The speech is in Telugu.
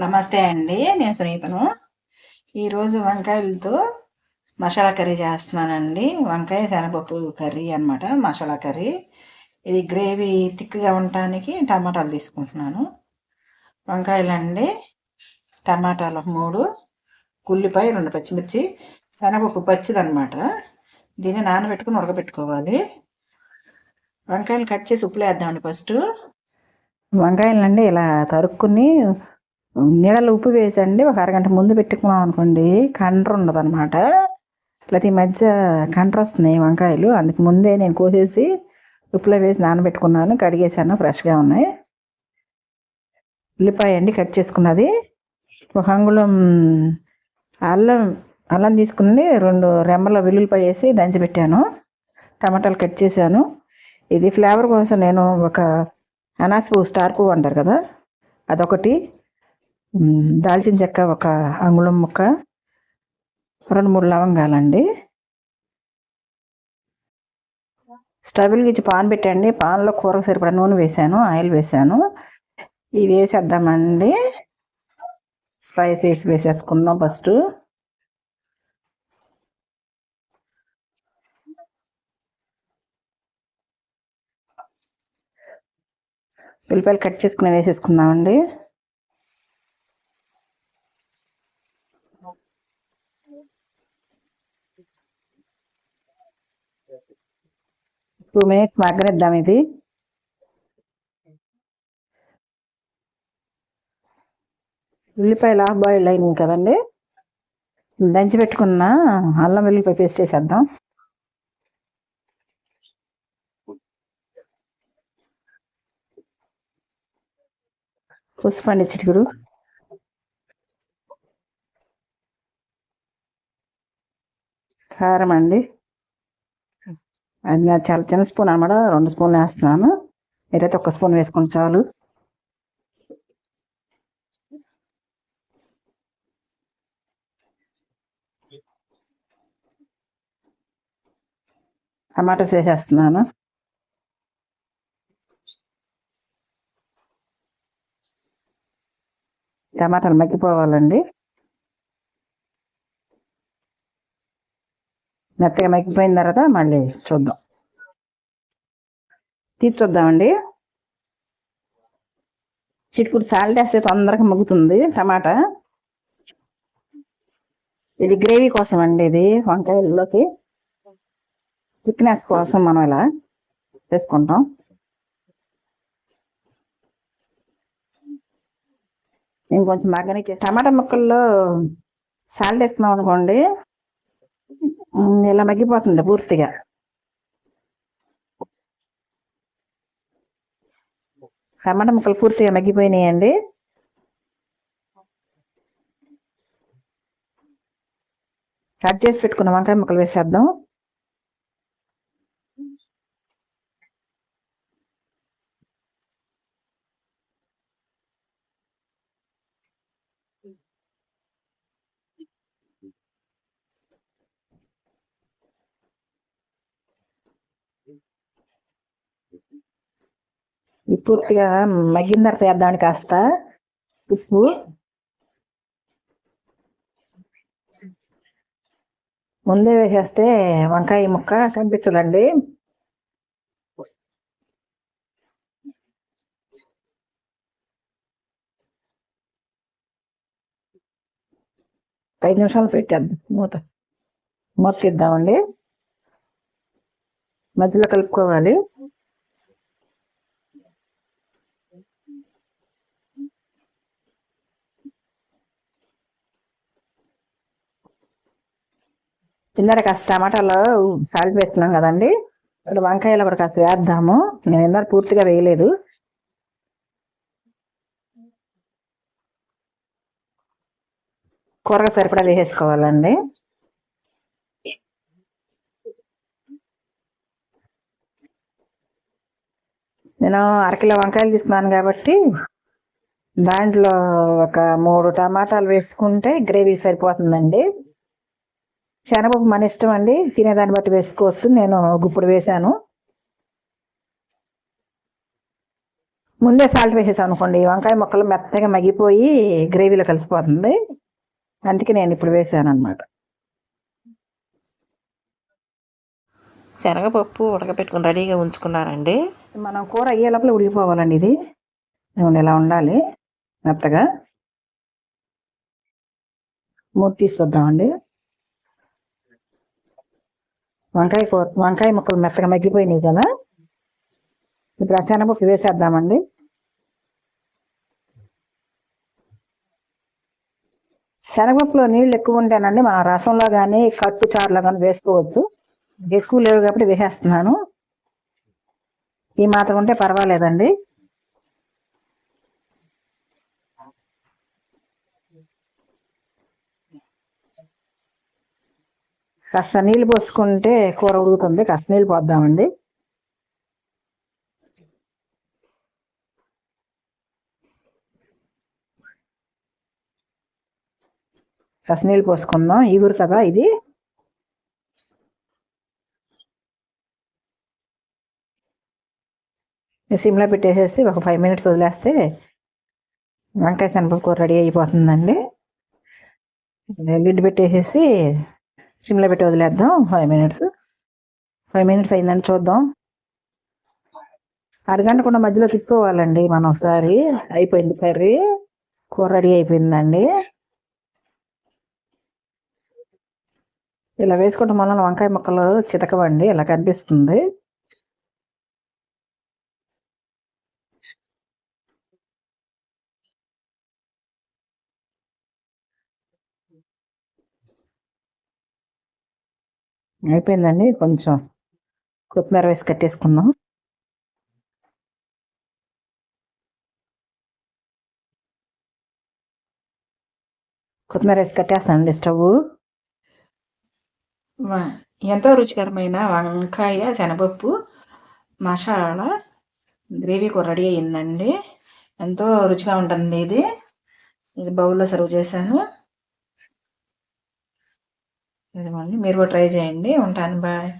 నమస్తే అండి నేను సునీతను. ఈరోజు వంకాయలతో మసాలా కర్రీ చేస్తున్నానండి. వంకాయ శనగపప్పు కర్రీ అనమాట మసాలా కర్రీ. ఇది గ్రేవీ థిక్గా ఉండటానికి టమాటాలు తీసుకుంటున్నాను. వంకాయలండి టమాటాలు మూడు ఉల్లిపాయ రెండు పచ్చిమిర్చి శనగపప్పు పచ్చిదనమాట దీన్ని నానబెట్టుకుని ఉడకబెట్టుకోవాలి. వంకాయలు కట్ చేసి ఉప్పులు వేద్దామండి ఫస్ట్. వంకాయలండి ఇలా తరుక్కుని నీళ్ళలో ఉప్పు వేసండి ఒక అరగంట ముందు పెట్టుకున్నాం అనుకోండి కండ్ర ఉండదు అనమాట లేకపోతే ఈ మధ్య కండ్ర వస్తున్నాయి వంకాయలు అందుకు ముందే నేను కోసేసి ఉప్పులో వేసి నానబెట్టుకున్నాను కడిగేసాను ఫ్రెష్గా ఉన్నాయి. ఉల్లిపాయ అండి కట్ చేసుకున్నది. ఒక అంగుళం అల్లం అల్లం తీసుకుని రెండు రెమ్మల వెల్లుల్లిపాయ వేసి దంచి పెట్టాను. టమాటాలు కట్ చేశాను. ఇది ఫ్లేవర్ కోసం నేను ఒక అనాస పువ్వు స్టార్ పువ్వు అంటారు కదా అదొకటి. దాల్చిన చెక్క ఒక అంగుళం ముక్క రెండు మూడు లవంగాలండి. స్టవ్ గించి పాన్ పెట్టండి. పాన్లో కూరకు సరిపడా నూనె వేసాను ఆయిల్ వేసాను ఇవి వేసేద్దామండి. స్పైసెస్ వేసేసుకుందాం ఫస్ట్. ఉల్లిపాయలు కట్ చేసుకుని వేసేసుకుందామండి. టూ మినిట్స్ మగ్గనిద్దాం ఇది. ఉల్లిపాయలు హాఫ్ బాయిల్డ్ అయినాయి కదండి. దంచి పెట్టుకున్న అల్లం వెల్లుల్లిపాయ పేస్ట్ వేసేద్దాం పుసుపండి చిటికుడు కారం అండి. చాలా చిన్న స్పూన్ అనమాట రెండు స్పూన్లు వేస్తున్నాను. మీరైతే ఒక స్పూన్ వేసుకుని చాలు. టమాటోస్ వేసేస్తున్నాను టమాటాలు మగ్గిపోవాలండి. మెత్తగా మగ్గిపోయిన తర్వాత మళ్ళీ చూద్దాం. తీర్చొద్దామండి చిటుకుడు సాల్ట్ వేస్తే తొందరగా మగ్గుతుంది టమాటా. ఇది గ్రేవీ కోసం అండి ఇది వంకాయల్లోకి. థిక్నెస్ కోసం మనం ఇలా చేసుకుంటాం. నేను కొంచెం టమాటా ముక్కల్లో సాల్ట్ వేసుకున్నాం అనుకోండి. ఇలా మగ్గిపోతుంది పూర్తిగా. టమాటా ముక్కలు పూర్తిగా మగ్గిపోయినాయండి. కట్ చేసి పెట్టుకున్న వంకాయ ముక్కలు వేసేద్దాం. పూర్తిగా మగ్గిన తర్వాత వేద్దామని కాస్త ఉప్పు. ముందే వేసేస్తే వంకాయ ముక్క కనిపించదండి. ఐదు నిమిషాలు పెట్టేద్దాం. మూత. మూత ఇద్దామండి మధ్యలో కలుపుకోవాలి. తిన్నర కాస్త టమాటాలో సాల్ట్ వేస్తున్నాం కదండి. ఇక్కడ వంకాయలు కూడా కాస్త వేద్దాము. నేను ఇందాక పూర్తిగా వేయలేదు. కూరగా సరిపడా వేసేసుకోవాలండి. నేను అరకిలో వంకాయలు తీసుకున్నాను కాబట్టి దాంట్లో ఒక మూడు టమాటాలు వేసుకుంటే గ్రేవీ సరిపోతుందండి. శనగపప్పు మన ఇష్టం అండి. తినేదాన్ని బట్టి వేసుకోవచ్చు. నేను గుప్పుడు వేశాను. ముందే సాల్ట్ వేసేసాను అనుకోండి. వంకాయ ముక్కలు మెత్తగా మగ్గిపోయి గ్రేవీలో కలిసిపోతుంది. అందుకే నేను ఇప్పుడు వేసాను అనమాట శనగపప్పు ఉడకపెట్టుకుని రెడీగా ఉంచుకున్నారండి. మనం కూర అయ్యే లోపల ఉడికిపోవాలండి ఇది. నూనె ఇలా ఉండాలి. మెత్తగా. మూత తీసుకొద్దామండి వంకాయ కూర వంకాయ ముక్కలు మెత్తగా మగ్గిపోయినాయి కదా. ఇప్పుడు ఆ శనగపప్పు వేసేద్దామండి. శనగపప్పులో నీళ్ళు ఎక్కువ ఉంటేనండి మన రసంలో కానీ కట్టు చారులో కానీ వేసుకోవచ్చు. ఎక్కువ లేవు కాబట్టి వేసేస్తున్నాను. ఈ మాత్రం ఉంటే పర్వాలేదండి. కాస్త నీళ్ళు పోసుకుంటే కూర ఉడుకుతుంది. కాస్త నీళ్ళు పోద్దామండి. కాస్త నీళ్ళు పోసుకుందాం. ఈగురు కదా ఇది సిమ్లో పెట్టేసేసి ఒక ఫైవ్ మినిట్స్ వదిలేస్తే వంకాయ శనగపప్పు కూర రెడీ అయిపోతుందండి. లిడ్ పెట్టేసేసి సిమ్లో పెట్టి వదిలేద్దాం ఫైవ్ మినిట్స్. ఫైవ్ మినిట్స్ అయిందని చూద్దాం. అరగంట కూడా మధ్యలో తిప్పుకోవాలండి మనం ఒకసారి. అయిపోయింది కర్రీ. కూర రెడీ అయిపోయిందండి. ఇలా వేసుకోవటం వలన వంకాయ ముక్కలు చితకవండి ఇలా కనిపిస్తుంది. అయిపోయిందండి. కొంచెం కొత్తిమీర వేసి కట్టేసుకుందాం. కొత్తిమీర వేసి కట్టేస్తానండి స్టవ్ ఎంతో రుచికరమైన వంకాయ శనగపప్పు మసాలా గ్రేవీ కూర రెడీ అయ్యిందండి. ఎంతో రుచిగా ఉంటుంది ఇది. ఇది బౌల్లో సర్వ్ చేశాను. ఇదిగోండి మీరు కూడా ట్రై చేయండి. ఉంటాను బాయ్.